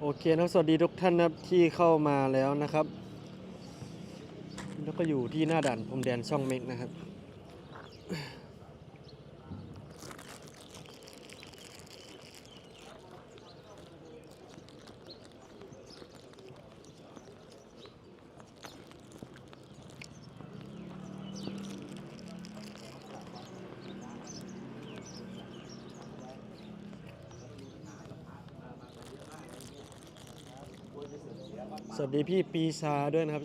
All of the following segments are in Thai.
โอเคนะครับสวัสดีทุกท่านนะครับที่เข้ามาแล้วนะครับ แล้วก็อยู่ที่หน้าด่านพรมแดนช่องเม็กนะครับ สวัสดีพี่ปีชาด้วยนะครับ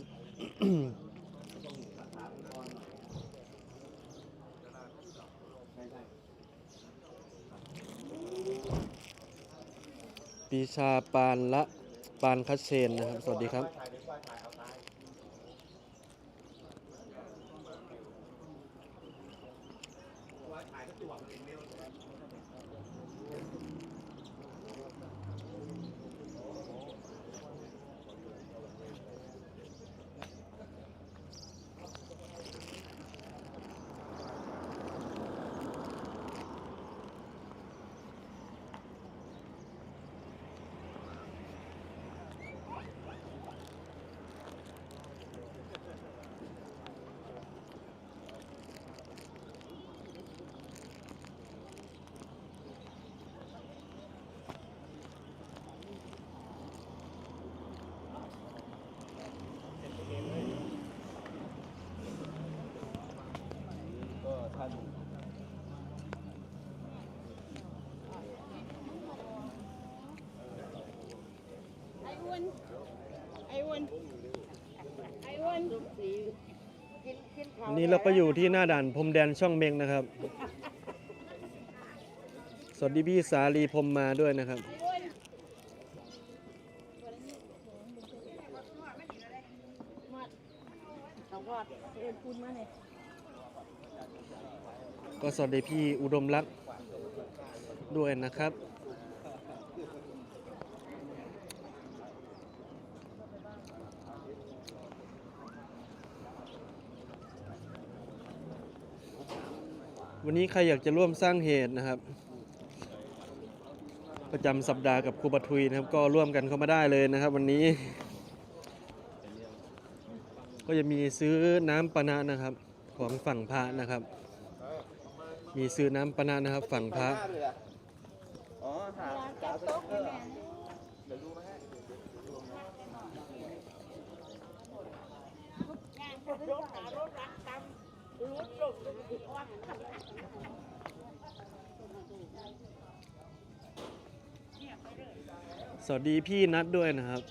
ปีชาปานละปานคัชเชนนะครับ สวัสดีครับก็ อ้อ้วนไอ้อ้วนไอ้อ้วนกินกินข้าววันนี้เราก็อยู่ที่หน้าด่านพรมแดนช่องเมงนะครับ สวัสดีพี่สาลีพรมมาด้วยนะครับไอ้อ้วนมาสองรอดเอ็นพูดมาเลยก็สวัสดีพี่อุดมรักษ์ด้วยนะครับ วันนี้ใครอยากจะร่วมสร้างเหตุนะครับ ประจำสัปดาห์กับครูปทุยนะครับ ก็ร่วมกันเข้ามาได้เลยนะครับ วันนี้ ก็จะมีซื้อน้ำปานะนะครับ ของฝั่งพระนะครับ มีซื้อน้ำปานะนะครับ ฝั่งพระอ๋อถามแก้วโต๊ะให้แม่เดี๋ยวดูมาให้รถหารถรัก สวัสดีพี่นัดด้วยนะครับ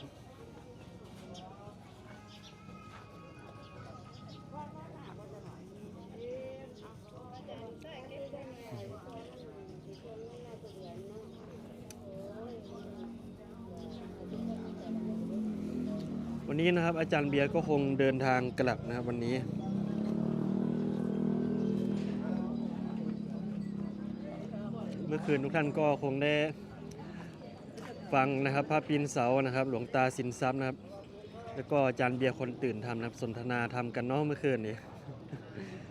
วันนี้นะครับอาจารย์เบียร์ก็คงเดินทางกลับนะครับวันนี้ เมื่อคืนทุกท่านก็คงได้ฟังนะครับพระปีนเสานะครับ หลวงตาสินทรัพย์นะครับ แล้วก็อาจารย์เบียร์คนตื่นทำนะครับสนทนาทำกันเนาะเมื่อคืนนี้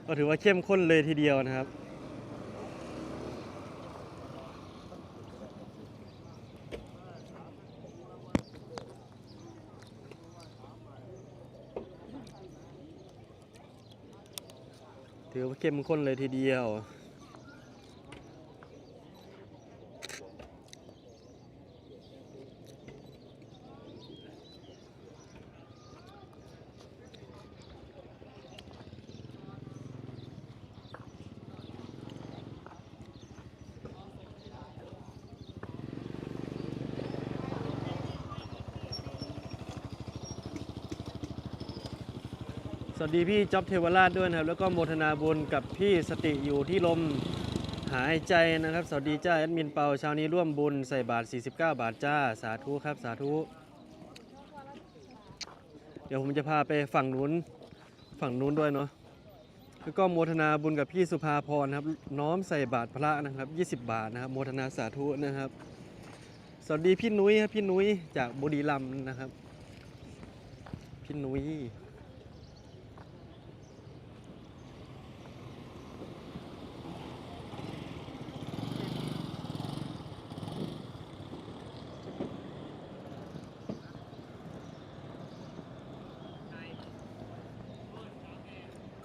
ก็ถือว่าเข้มข้นเลยทีเดียวนะครับถือว่าเข้มข้นเลยทีเดียว สวัสดีพี่จ๊อบเทวราชด้วยนะครับ แล้วก็โมทนาบุญกับพี่สติอยู่ที่ลมหายใจนะครับ สวัสดีจ้าแอดมินเปาเช้านี้ร่วมบุญใส่บาท 49 บาทจ้า สาธุครับ สาธุ เดี๋ยวผมจะพาไปฝั่งนู้นฝั่งนู้นด้วยเนาะแล้วก็โมทนาบุญกับพี่สุภาพรนะครับ น้อมใส่บาทพระนะครับ 20 บาทนะครับโมทนาสาธุนะครับ สวัสดีพี่นุ้ยครับพี่นุ้ยจากบุรีรัมย์นะครับ พี่นุ้ย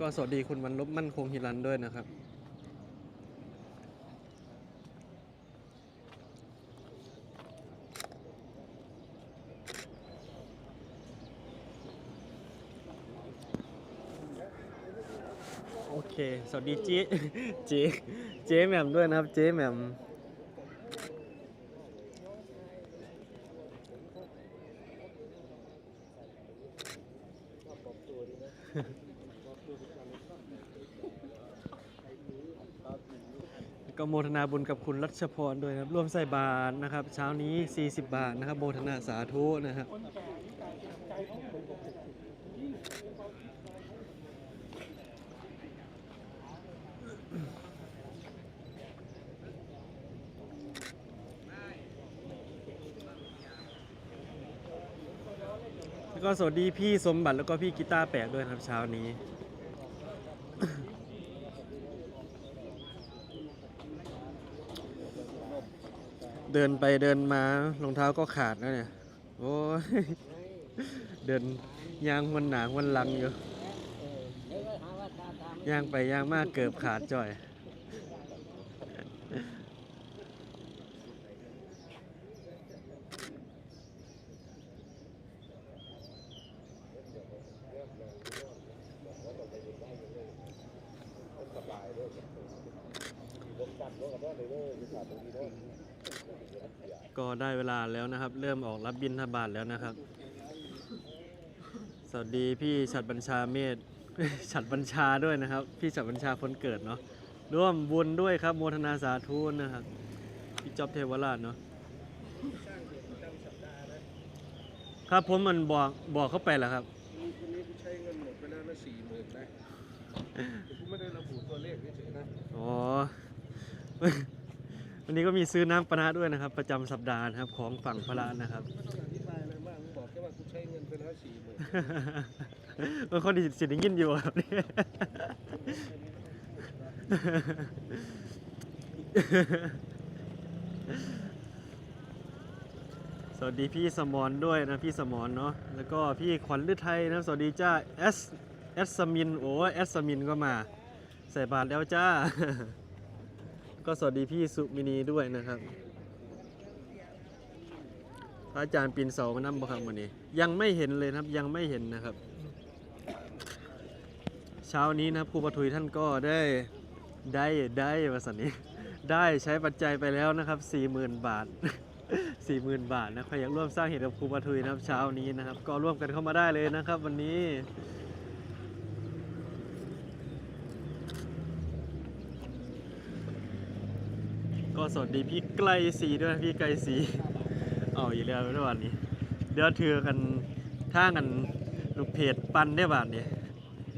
ก็สวัสดีคุณวันลบมั่นคงฮิรันด้วยนะครับ โอเค สวัสดีเจ๊เจ๊เจ๊แหม่มด้วยนะครับ เจ๊แหม่ม มทนาบุญกับคุณรัชพรด้วยนะครับร่วมใส่บาตรนะครับ เช้านี้ 40 บาทนะครับโมทนาสาธุนะครับแล้วก็สวัสดีพี่สมบัติแล้วก็พี่กีตาร์แปลกด้วยครับเช้านี้ เดินไปเดินมารองเท้าก็ขาดแล้วเนี่ย โอ้ย เดินยางวันหนางวันลังอยู่ยางไปยางมากเกือบขาดจ่อย ก็ได้เวลาแล้วนะครับ เริ่มออกรับบินทบาทแล้วนะครับ สวัสดีพี่ฉัดบัญชาเมธฉัดบัญชาด้วยนะครับ พี่ฉัดบัญชาคนเกิดเนาะร่วมบุญด้วยครับโมทนาสาธุนะครับพี่จ๊อบเทวราชเนาะครับผมมันบอกบอกเข้าไปแล้วครับคนนี้กูใช้เงินหมดไปแล้วนะสี่หมื่นนะแต่กูไม่ได้ระบุตัวเลขเฉยๆนะอ๋อ วันนี้ก็มีซื้อน้ำปะนะด้วยนะครับ ประจำสัปดาห์นะครับของฝั่งพระนะครับไม่ต้องอธิบายอะไรมากมึงบอกแค่ว่ากูใช้เงินไปแล้วสี่หมื่นบางคนดิสิได้ยินอยู่ครับนี่สวัสดีพี่สมอนด้วยนะพี่สมอนเนาะแล้วก็พี่ขวัญฤทัยนะสวัสดีจ้าเอสเอสมินโอ้เอสมินก็มา ใส่บาทแล้วจ้า ก็สวัสดีพี่สุมินีด้วยนะครับ พระอาจารย์ปีนเสามานั่งบ่ครับวันนี้ ยังไม่เห็นเลยนะครับยังไม่เห็นนะครับ เช้านี้นะครับครูปทุยท่านก็ได้ได้ได้วาสันนี้ ได้ใช้ปัจจัยไปแล้วนะครับ40,000 บาท 40,000 บาทนะใครอยากร่วมสร้างเหตุกับครูปทุยนะครับเช้านี้นะครับ ก็ร่วมกันเข้ามาได้เลยนะครับ วันนี้ สวัสดีพี่ไกลสีด้วยพี่ไกลสีเอาอีกแล้วในวันนี้ เดี๋ยวเถือกันท่ากันลูกเพจปันได้บาทเนี่ย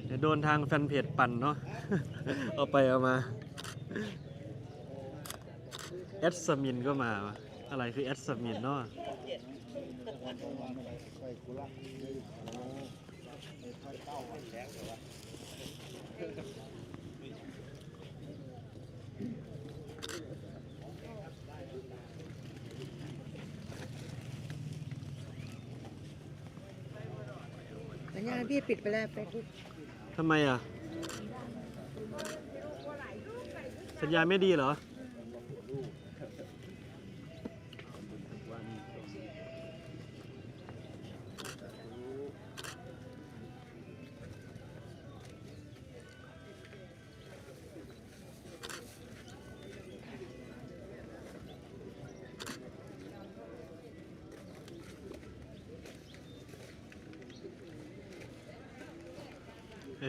เดี๋ยวโดนทางแฟนเพจปั่นเนาะ เอาไปเอามาแอดสมินก็มา อะไรคือแอดสมินเนาะสั ญาณพี่ปิดไปแล้วเฟซบุ๊กทำไมอะ สัญญาณไม่ดีเหรอ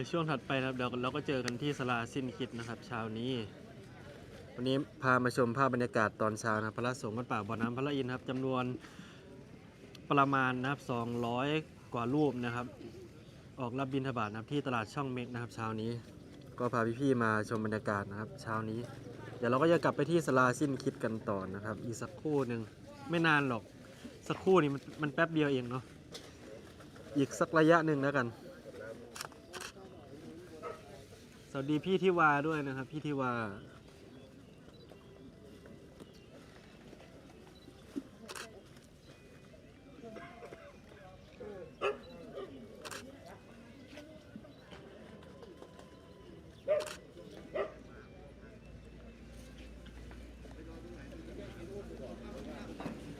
ในช่วงถัดไปนะครับเดี๋ยวเราก็เจอกันที่สลาสิ้นคิดนะครับเช้านี้ วันนี้พามาชมภาพบรรยากาศตอนเช้านะครับพระสงฆ์วัดป่าบ่อน้ำพระอินทร์ครับจำนวนประมาณนะครับ200 กว่ารูปนะครับ ออกรับบิณฑบาตนะครับที่ตลาดช่องเม็กนะครับเช้านี้ ก็พาพี่ๆมาชมบรรยากาศนะครับ เช้านี้ เดี๋ยวเราก็จะกลับไปที่สลาสิ้นคิดกันต่อนะครับ อีกสักครู่หนึ่งไม่นานหรอกสักครู่นี้มันมันแป๊บเดียวเองเนาะอีกสักระยะหนึ่งแล้วกัน วัสดีพี่ทิวาด้วยนะครับ พี่ทิวา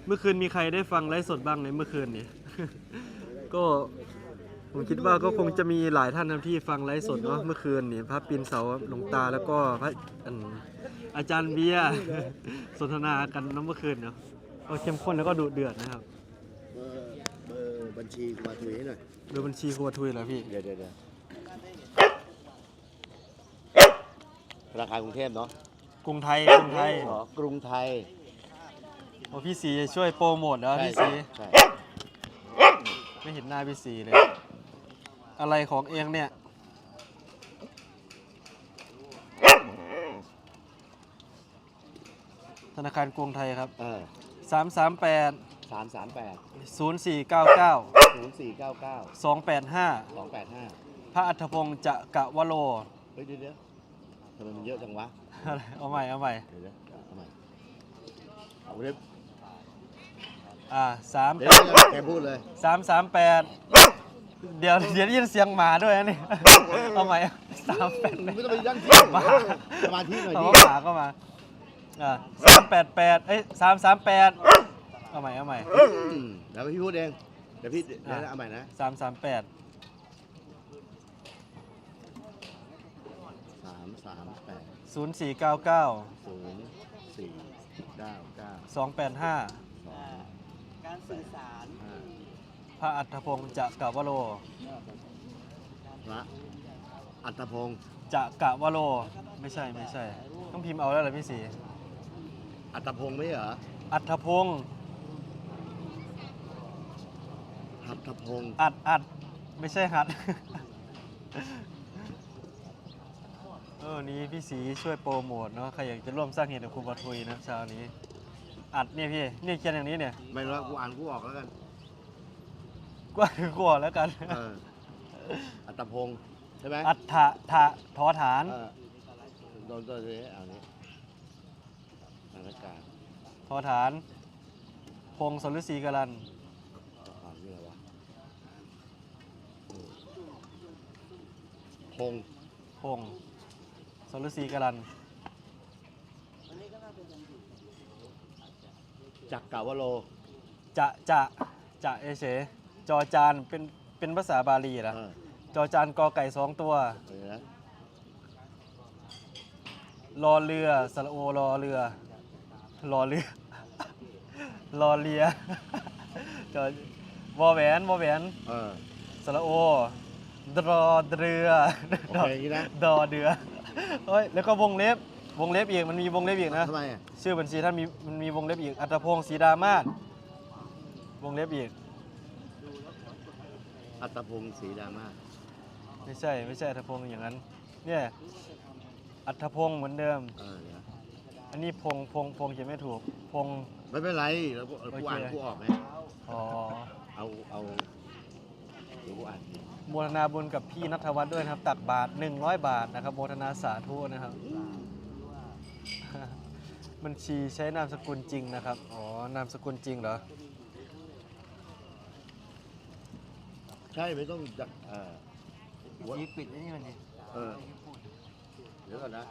เมื่อคืนมีใครได้ฟังไลฟ์สดบ้างในเมื่อคืนนี้ ก็ ผมคิดว่าก็คงจะมีหลายท่านนะที่ฟังไลฟ์สดเนาะเมื่อคืนนี่พระปีนเสาหลวงตาแล้วก็พระอันอาจารย์เบียร์ สนทนากันเนาะเมื่อคืนเนาะก็เข้มข้นแล้วก็ดุเดือดนะครับเบอร์เบอร์บัญชีกูมาถุยให้หน่อยดูบัญชีครัวทุยเหรอพี่เดี๋ยวเดี๋ยวเดี๋ยวธนาคารกรุงเทพเนาะกรุงไทยกรุงไทยอ๋อกรุงไทยโอ้พี่สีช่วยโปรโมทแล้วพี่สีใช่ไม่เห็นหน้าพี่สีเลย อะไรของเองเนี่ย ธนาคารกรุงไทยครับ เออ338 สามสามแปด0499 ศูนย์สี่เก้าเก้า285 สองแปดห้าพระอัฐพงศ์จะกะวโล เฮ้ยเดี๋ยวเดี๋ยวทำไมมันเยอะจังวะ อะไรเอาใหม่เอาใหม่ เดี๋ยวเดี๋ยวเอาใหม่เอาเรียบอ่าสามเดี๋ยวเดี๋ยวแกพูดเลย สามสามแปด เดี๋ยวเดี๋ยวได้ยินเสียงหมาด้วยนะนี่ เอาใหม่สามแปดมึงไม่ต้องไปยันที่หมาสมาธิหน่อยเอาดิหมาก็มาอ่าสามแปดแปดเอ้ยสามสามแปดเอาใหม่เอาใหม่อืมเดี๋ยวพี่พูดเองเดี๋ยวพี่เดี๋ยวอะเอาใหม่นะสามสามแปดสามสามแปดศูนย์สี่เก้าเก้าศูนย์สี่เก้าเก้าสองแปดห้าสองการสื่อสารห้า พระอัฐพงศ์จะกะวโลพระอัตพงศ์จะกะวโลไม่ใช่ไม่ใช่ ต้องพิมพ์เอาแล้วเหรอพี่สีอัตพงศ์ไม่ใช่เหรออัฐพงศ์หัตถพงศ์อัดอัดไม่ใช่หัด เออนี้พี่สีช่วยโปรโมทเนาะใครอยากจะร่วมสร้างเหตุกับครูบาทุยนะเช้านี้ อัดเนี่ยพี่เนี่ยเขียนอย่างนี้เนี่ย ไม่รู้ว่ากูอ่านกูออกแล้วกัน กว่าถือกว่าแล้วกันเอออัตพงศ์ใช่ไหมอัฏฐะทะทอฐาน เออโดนตัวนี้เอานี้สถานการณ์ทอฐาน พงศ์สรุศรีกรันอ่านนี่อะไรวะอืมพงศ์พงศ์สรุศรีกรันจักรวโล จะจะจะเอเฉ จอจานเป็นเป็นภาษาบาลีนะเออจอจานกอไก่สองตัวเออนะรอเรือสระโอรอเรือรอเรือ รอเรือจอวอแหวนวอแหวนเออสระโอดรอเรือ โอเคอย่างนี้นะดอเดือเฮ้ย แล้วก็วงเล็บ วงเล็บอีก มันมีวงเล็บอีกนะ ทำไมอะชื่อบัญชีท่านมี มันมีวงเล็บอีก อัตพงศ์ศรีดามาศวงเล็บอีก อัตพงศ์ศรีดามาศไม่ใช่ไม่ใช่อัตพงศ์อย่างนั้น เนี่ยอัตพงศ์เหมือนเดิม เออเดี๋ยวอันนี้พงศ์พงศ์พงศ์เขียนไม่ถูก พงศ์ไม่เป็นไรเรากูกูอ่านโอเคกูออกไงอ๋อเอาเอาเดี๋ยวกูอ่านโมทนาบุญกับพี่นัทวัฒน์ด้วยนะครับ ตักบาท 100 บาทนะครับโมทนาสาธุนะครับ บัญชีใช้นามสกุลจริงนะครับ อ๋อนามสกุลจริงเหรอ ใช่ไม่ต้องจักเออยีปิดไอ้นี่มันดิเออเดี๋ยวก่อนนะ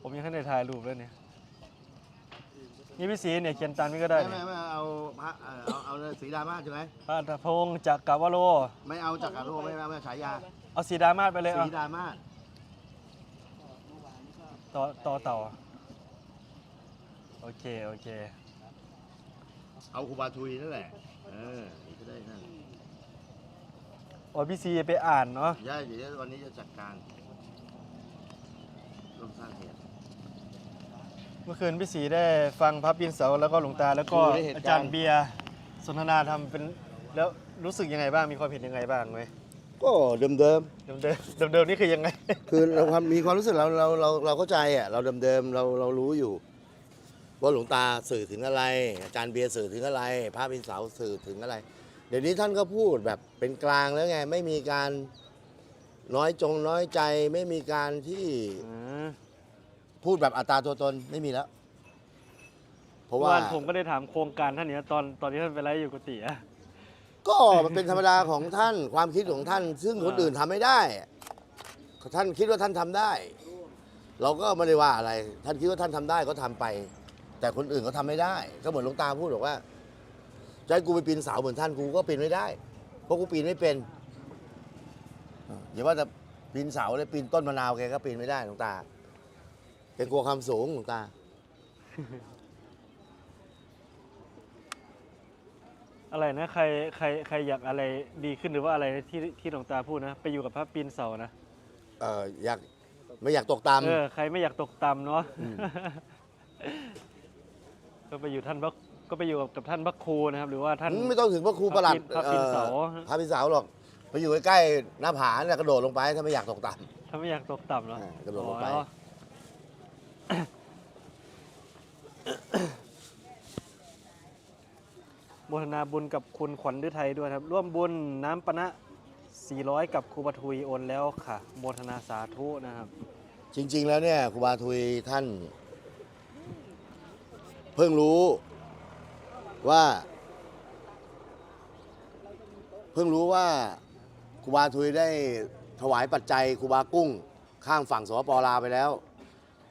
ผมยังไม่ได้ถ่ายรูปเลยเนี่ยนี่พี่สีเนี่ยเขียนตามนี้ก็ได้ไม่เนี่ไม่ยไม่เอาพระเอ่อเอาเอาสีดามาศใช่ไหมพระอัฏฐพงศ์จักรวโล ไม่เอาจักรโลไม่เอาไม่เอาฉายาเอาสีดามาศไปเลยสีเอาดามาศต่อต่อเต่าโอเค โอเค เอาครูบาทุยนั่นแหละเออจะได้นั่น โอ้พี่ซีไปอ่านเนาะย่าเดี๋ยววันนี้จะจัดการร่วมสร้างเหตุ เมื่อคืนพี่สีได้ฟังพระปินเสาแล้วก็หลวงตา แล้วก็ดูในเหตุการณ์ อาจารย์เบียร์สนทนาทำเป็นแล้วรู้สึกยังไงบ้างมีความเห็นยังไงบ้างไหมก็เดิมเดิมเดิมเดิมเดิมๆนี่คือยังไง ๆ คือเราความมีความรู้สึกเราเราเราเราเข้าใจอะเราเดิมๆเราเรารู้อยู่ ว่าหลวงตาสื่อถึงอะไร อาจารย์เบียร์สื่อถึงอะไรพระปินเสาสื่อถึงอะไร เดี๋ยวนี้ท่านก็พูดแบบเป็นกลางแล้วไง ไม่มีการน้อยจงน้อยใจไม่มีการที่อืมพูดแบบอัตราตัวตนไม่มีแล้ว เพราะเมื่อว่าวานผมก็ได้ถามโครงการท่านเนี้ยตอนตอนที่ท่านไปไลฟ์อยู่กุฏิอะ ก็มันเป็นธรรมดาของท่านความคิดของท่าน ซึ่งคนอื่นทำไม่ได้ท่านคิดว่าท่านทำได้ เราก็ไม่ได้ว่าอะไร ท่านคิดว่าท่านทำได้ก็ทำไป แต่คนอื่นก็ทำไม่ได้ ก็เหมือนหลวงตาพูดบอกว่า จะให้กูไปปีนเสาเหมือนท่านกูก็ปีนไม่ได้ เพราะกูปีนไม่เป็นเอออย่าว่าแต่ปีนเสาเลยปีนต้นมะนาวแกก็ปีนไม่ได้หลวงตาแกกลัวความสูงหลวงตา อะไรนะใครใครใครอยากอะไรดีขึ้นหรือว่าอะไรที่ที่หลวงตาพูดนะ ไปอยู่กับพระปีนเสานะเอออยากไม่อยากตกตามเออใครไม่อยากตกต่ำเนาะก็ไปอยู่ท่านพระ ก็ไปอยู่กับท่านพระครูนะครับ หรือว่าท่าน ไม่ต้องถึงพระครูประหลัดพระปีนเสา อ่อพระปีนเสาหรอกไปอยู่ใกล้ๆหน้าผาเนี่ยกระโดดลงไปถ้าไม่อยากตกต่ ถ้าไม่อยากตกต่ำเนาะอ่ากระโดดลงไปอ๋อโมทนาบุญกับคุณขวัญฤทัยด้วยครับ ร่วมบุญน้ำปะนะ400 กับครูปทุยโอนแล้วค่ะ โมทนาสาธุนะครับำจริง ๆ แล้วเนี่ยครูบาทุยท่าน เพิ่งรู้ ว่า เพิ่งรู้ว่าครูบาทุยได้ถวายปัจจัยครูบากุ้ง ข้างฝั่งสปปลาวไปแล้ว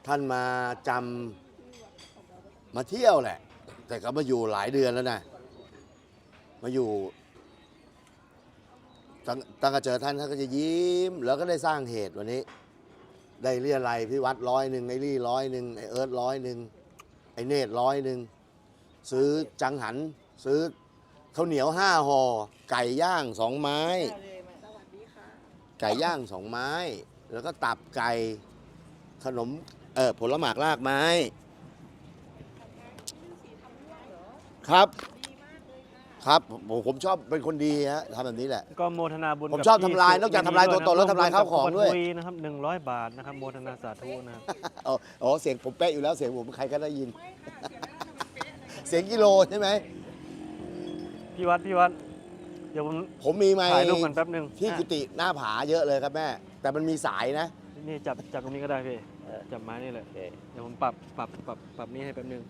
ท่านมาจำมาเที่ยวแหละ แต่ก็มาอยู่หลายเดือนแล้วนะมาอยู่ตั้งตั้งแต่เจอท่านท่านก็จะยิ้ม แล้วก็ได้สร้างเหตุวันนี้ ได้เรียอะไรพี่วัดร้อยหนึ่งไอ้รี่ร้อยหนึ่งไอ้เอิร์ธร้อยหนึ่งไอ้เนตรร้อยหนึ่ง ซื้อจังหัน ซื้อข้าวเหนียวห้าห่อไก่ย่างสองไม้ ไก่ย่างสองไม้ แล้วก็ตับไก่ขนมเออผลหมากลากไม้ ครับ ครับผมผมชอบเป็นคนดีฮะทำแบบนี้แหละ ก็โมทนาบุญผมกับชอบพี่ทำลายสุนอกจากทำลายตัวตนแล้วทำลายข้าวของด้วยร่มบุญกับครูปทุยนะครับ100บาทนะครับโมทนาสาธุนะครับ อ๋ออ๋อเสียงผมเป๊ะอยู่แล้วเสียงผมใครก็ได้ยินเสียง กิโลใช่ไหม พี่วัดพี่วัดเดี๋ยวผมผมมีไม้ถ่ายรูปกันแป๊บหนึงที่กุฏิหน้าผาเยอะเลยครับแม่ แต่มันมีสายนะ นี่จับจับตรงนี้ก็ได้พี่จับไม้นี่เลยเดี๋ยวผมปรับปรับปรับปรับนี่ให้แป๊บหนึง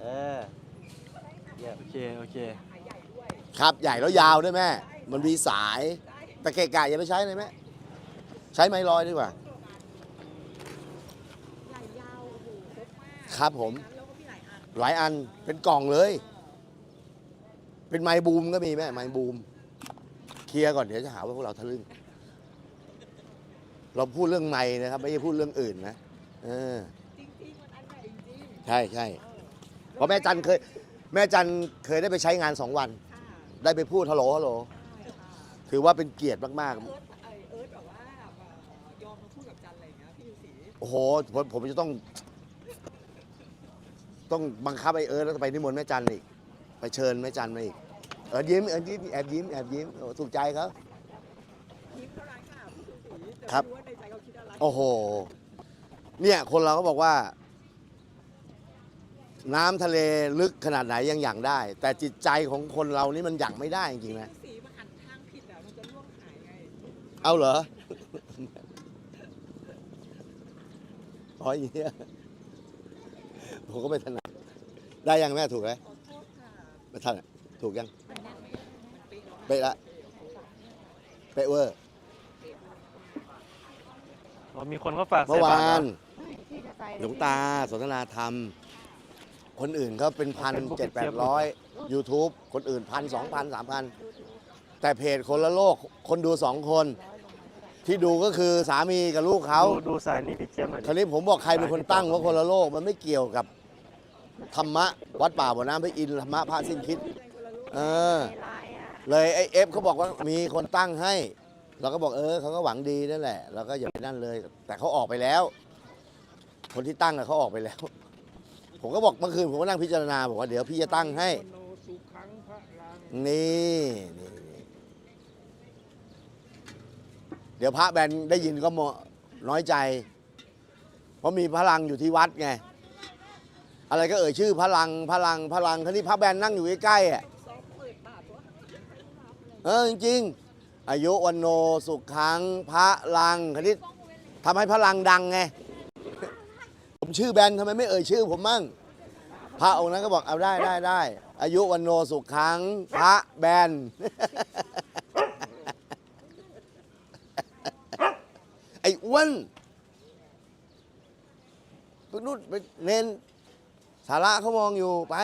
เออเยี่ยมโอเคโอเคครับใหญ่แล้วยาวด้วยแม่ มันมีสาย แต่เกะกะอย่าไปใช้เลยแม่ ใช้ไม้ลอยดีกว่า ครับผม หลายอันเป็นกล่องเลย เป็นไม้บูมก็มีแม่ไม้บูม เคลียร์ก่อนเดี๋ยวจะหาว่าพวกเราทะลึ่ง เราพูดเรื่องไม้นะครับ ไม่ใช่พูดเรื่องอื่นนะเออใช่ใช่เพราะแม่จันเคย แม่จันเคยได้ไปใช้งานสองวันได้ไปพูดฮัลโหลฮัลโหลถือว่าเป็นเกียรติมากเอิร์ธไอเอิร์ธแบบว่าแบบยอมมาพูดกับจันอะไรอย่างเงี้ยพี่ยูสีๆโอ้โหผมผมจะต้อง ต้องบังคับไอ้เอิร์ธแล้วไปนิมนต์แม่จันอีก ไปเชิญแม่จันมาอีก เอิร์ธยิ้ม เอิร์ธยิ้มแอบยิ้มแอบยิ้มโอ้ถูกใจเขายิ้มเท่านั้นค่ะพี่ยูสีแต่ครับไม่รู้ว่าในใจเขาคิดอะไรโอ้โห เนี่ยคนเราก็บอกว่า น้ำทะเลลึกขนาดไหนยังหยั่งได้ แต่จิตใจของคนเรานี่มันหยั่งไม่ได้จริงๆนะ พี่ยูสีมาหันทางผิดอะมันจะล่วงหายไง เอาเหรอ อ๋ออย่างเงี้ย ผมก็ไม่ถนัดได้ยังแม่ถูกไหมขอโทษค่ะไม่ทันอะถูกยังมันแน่นไหมมันเป๊ะเนาะเป๊ะละเป๊ะเวอร์อ๋อมีคนเขาฝากเมื่อใส่บวาตรนที่จะไปหลวงตาสนทนาธรรม คนอื่นเขาเป็นพันเจ็ดแปดร้อยยูทูบคนอื่นพันสองพันสามพันแต่เพจคนละโลก คนดูสองคน ที่ดูก็คือสามีกับลูกเขาดูดูสายนี่พี่เจี๊ยบหน่อยคราวนี้ผมบอกใครเป็นคนตั้งว่าคนละโลก มันไม่เกี่ยวกับ ธรรมะวัดป่าบ่อน้ำพระอินทร์ธรรมะพระสิ้นคิด เออ เลยไอเอฟเขาบอกว่ามีคนตั้งให้ เราก็บอกเออเขาก็หวังดีนั่นแหละเราก็อย่าไปนั่นเลย แต่เขาออกไปแล้ว คนที่ตั้งอะเขาออกไปแล้ว ผมก็บอกเมื่อคืนผมก็นั่งพิจารณาบอกว่าเดี๋ยวพี่จะตั้งให้โนสุขังพระลังนี่นี่นี่เดี๋ยวพระแบนได้ยินก็โมน้อยใจ เพราะมีพลังอยู่ที่วัดไง อะไรก็เอ่ยชื่อพลังพลังพลังท่านี้พระแบนนั่งอยู่ใกล้ๆอะเออจริงๆอายุวันโนสุขขังพระลังคันนี้ทำให้พลังดังไง ผมชื่อแบนทำไมไม่เอ่ยชื่อ ผมมั่งพระองค์นั้นก็บอกเอาได้ได้ได้อายุวันโนสุขขังพระแบนไอ้อ้วนไปนู่นไปเน้น สาระเขามองอยู่ไป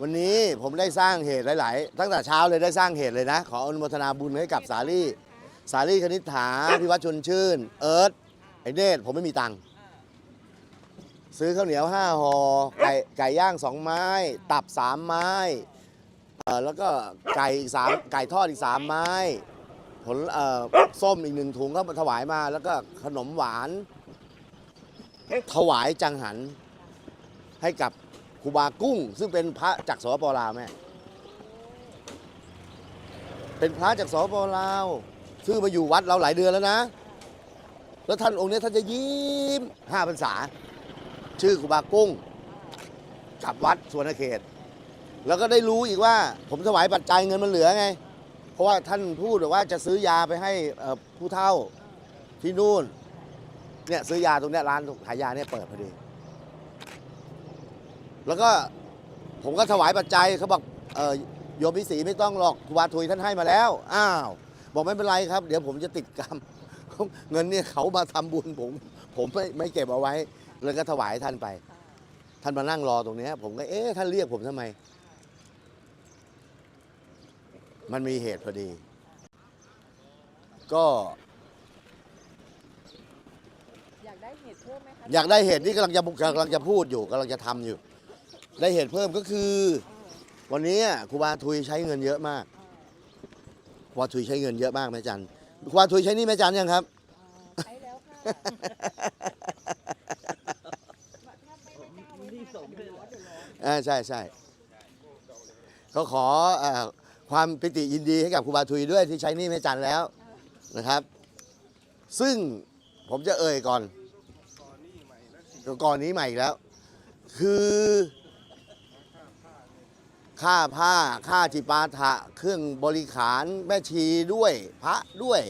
วันนี้ผมได้สร้างเหตุหลาย ๆ ตั้งแต่เช้าเลยได้สร้างเหตุเลยนะ ขออนุโมทนาบุญให้กับสาลี่ สาลี่คณิษฐาพิวัตรชนชื่น เอิร์ธไอเนตผมไม่มีตังค์ซื้อข้าวเหนียวห้าห่อไก่ไก่ย่างสองไม้ ตับสามไม้เออแล้วก็ไก่อีกสามไก่ทอดอีกสามไม้ ผลเอ่อส้มอีกหนึ่งถุงก็ถวายมา แล้วก็ขนมหวาน ถวายจังหัน ให้กับครูบากุ้ง ซึ่งเป็นพระจากสปปลาวแม่เป็นพระจากสปปลาวซึ่งมาอยู่วัดเราหลายเดือนแล้วนะ แล้วท่านองค์เนี้ยท่านจะยิ้มห้าพรรษา ชื่อครูบากุ้งกับวัดสวนเขต แล้วก็ได้รู้อีกว่า ผมถวายปัจจัยเงินมันเหลือไง ราะว่าท่านพูดบอว่าจะซื้อยาไปให้ผู้เฒ่าที่นู่นเนี่ยซื้อยาตรงเนี้ยร้านขายยาเนี่ยเปิดพอดี แล้วก็ผมก็ถวายปัจจัยเขาบอกโยมพิสีไม่ต้องหรอกครูบาทุยท่านให้มาแล้ว อ้าว บอกไม่เป็นไรครับ เดี๋ยวผมจะติดกรรม เงินเนี่ยเขามาทำบุญผม ผมไม่ไม่เก็บเอาไว้เลยก็ถวายท่านไป ท่านมานั่งรอตรงเนี้ยผมก็เอ๊ะท่านเรียกผมทำไม มันมีเหตุพอดี ก็อยากได้เหตุเพิ่มไหมคะอยากได้เหตุนี่กำลังจะกำลังจะพูดอยู่กำลังจะทำอยู่ ได้เหตุเพิ่มก็คือ วันนี้ครูบาทุยใช้เงินเยอะมากครูบาทุยใช้เงินเยอะมากแม่จันครูบาทุยใช้หนี่แม่จันยังครับ ใช้แล้วค่ะอ่าใช่ใช่เขาขอเอ่อ ความปิติยินดีให้กับครูบาทุยด้วยที่ใช้หนี่แม่จันแล้วนะครับ ซึ่งผมจะเอ่ยก่อนก่อนนี้ใหม่อีกแล้ว คือค่าผ้าค่าจิปาถะเครื่องบริขารแม่ชีด้วยพระด้วย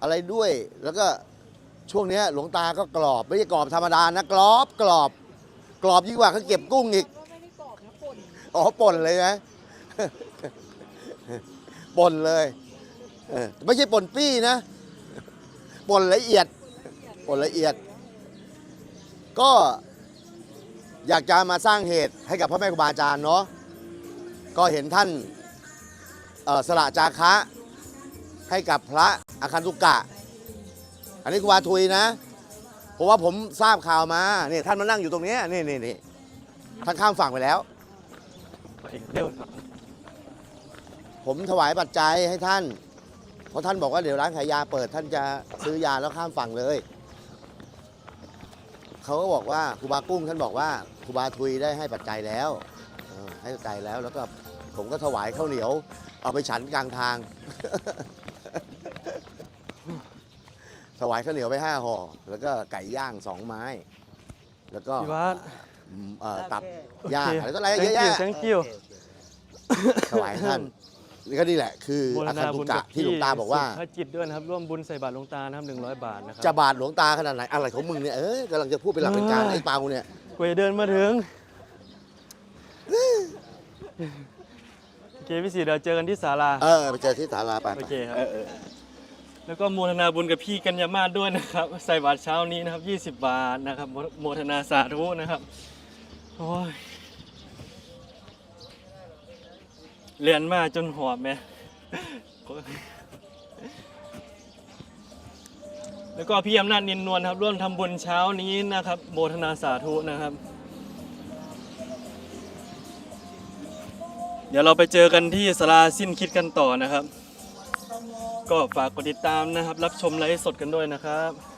อะไรด้วย แล้วก็ช่วงเนี้ยหลวงตาก็กรอบไม่ใช่กรอบธรรมดานะกรอบกรอบ กรอบยิ่งกว่าเขาเก็บกุ้งอีกก็ไม่ได้กรอบนะป่นอ๋อป่นเลยนะ ป่นเลยเออไม่ใช่ป่นปี้นะป่นละเอียดป่นละเอียด ก็อยากจะมาสร้างเหตุให้กับพ่อแม่ครูบาอาจารย์เนาะก็เห็นท่านสละจาคะให้กับพระอาคันตุกะ อันนี้ครูบาทุยนะเพราะว่าผมทราบข่าวมาเนี่ยท่านมานั่งอยู่ตรงนี้นี่นี่นี่ท่านข้ามฝั่งไปแล้วเร็ว ผมถวายปัจจัยให้ท่าน เพราะท่านบอกว่าเดี๋ยวร้านขายยาเปิดท่านจะซื้อยาแล้วข้ามฝั่งเลย เขาก็บอกว่าครูบากุ้งท่านบอกว่าครูบาทุยได้ให้ปัจจัยแล้วเออให้ปัจจัยแล้วแล้วก็ผมก็ถวายข้าวเหนียว เอาไปฉันกลางทาง ถวายข้าวเหนียวไปห้าห่อแล้วก็ไก่ย่างสองไม้ แล้วก็พี่วัดอืมเอ่อตับโอเคย่างอะไรก็อะไร thank เยอะ you แยะ thank you ถวายท่าน นี่ก็นี่แหละคือบูรอาณาคันตุบุญกะกับที่หลวงตาบอกว่าสุภจิตด้วยนะครับร่วมบุญใส่บาตรหลวงตานะครับ100บาทนะครัจะบาทหลวงตาขนาดไหนอะไรของมึงเนี่ยเอ้ยกำลังจะพูดเป็นหลักเป็นการเอ้ยไอ้เปาเนี่ยกว่าจะเดินมาถึงโอเคพี่สีเดี๋ยวเจอกันที่ศาลาเออไปเจอที่ศาลาไปโอเคครับแล้วก็โมทนาบุญกับพี่กัญญามาศด้วยนะครับ ใส่บาตรเช้านี้นะครับ 20 บาทนะครับโมโมทนาสาธุนะครับโอ้ย เรียนมาจนหอบแม่แล้วก็พี่อำนาจนินนวลครับ ร่วมทำบุญเช้านี้นะครับโมทนาสาธุนะครับ เดี๋ยวเราไปเจอกันที่สลาสิ้นคิดกันต่อนะครับ ก็ฝากกดติดตามนะครับ รับชมไลฟ์สดกันด้วยนะครับ